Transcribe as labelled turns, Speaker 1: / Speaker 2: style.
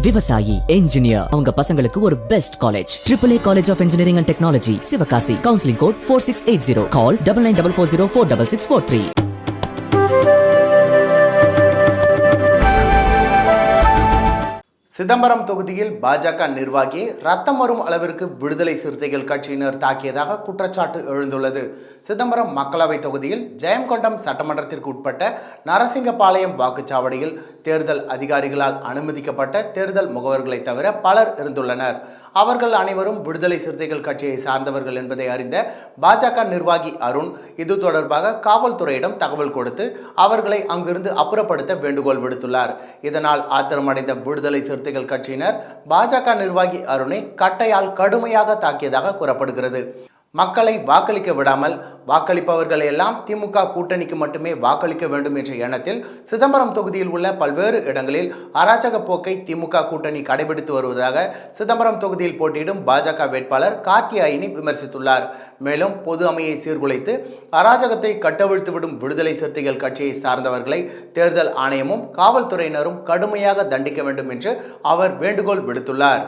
Speaker 1: விவசாயி என்ஜினியர் அவங்க பசங்களுக்கு ஒரு best college triple A college of engineering and technology Sivakasi counselling code four six eight zero call double nine double four zero four double six four three
Speaker 2: Chidambaram தொகுதியில் பாஜக நிர்வாகி ரத்தம் வரும் அளவிற்கு விடுதலை சிறுத்தைகள் கட்சியினர் தாக்கியதாக குற்றச்சாட்டு எழுந்துள்ளது. சிதம்பரம் மக்களவை தொகுதியில் ஜெயங்கொண்டம் சட்டமன்றத்திற்கு உட்பட்ட நரசிங்கபாளையம் வாக்குச்சாவடியில் தேர்தல் அதிகாரிகளால் அனுமதிக்கப்பட்ட தேர்தல் முகவர்களை தவிர பலர் இருந்துள்ளனர். அவர்கள் அனைவரும் விடுதலை சிறுத்தைகள் கட்சியை சார்ந்தவர்கள் என்பதை அறிந்த பாஜக நிர்வாகி அருண் இது தொடர்பாக காவல்துறையிடம் தகவல் கொடுத்து அவர்களை அங்கிருந்து அப்புறப்படுத்த வேண்டுகோள் விடுத்துள்ளார். இதனால் ஆத்திரமடைந்த விடுதலை சிறுத்தைகள் கட்சியினர் பாஜக நிர்வாகி அருணை கட்டையால் கடுமையாக தாக்கியதாக கூறப்படுகிறது. மக்களை வாக்களிக்க விடாமல் வாக்களிப்பவர்களை எல்லாம் திமுக கூட்டணிக்கு மட்டுமே வாக்களிக்க வேண்டும் என்ற எண்ணத்தில் சிதம்பரம் தொகுதியில் உள்ள பல்வேறு இடங்களில் அராஜக போக்கை திமுக கூட்டணி கடைபிடித்து வருவதாக சிதம்பரம் தொகுதியில் போட்டியிடும் பாஜக வேட்பாளர் கார்த்தியாயினி விமர்சித்துள்ளார். மேலும் பொது அமையை சீர்குலைத்து அராஜகத்தை கட்டவிழ்த்துவிடும் விடுதலை சிறுத்தைகள் கட்சியை சார்ந்தவர்களை தேர்தல் ஆணையமும் காவல்துறையினரும் கடுமையாக தண்டிக்க வேண்டும் என்று அவர் வேண்டுகோள் விடுத்துள்ளார்.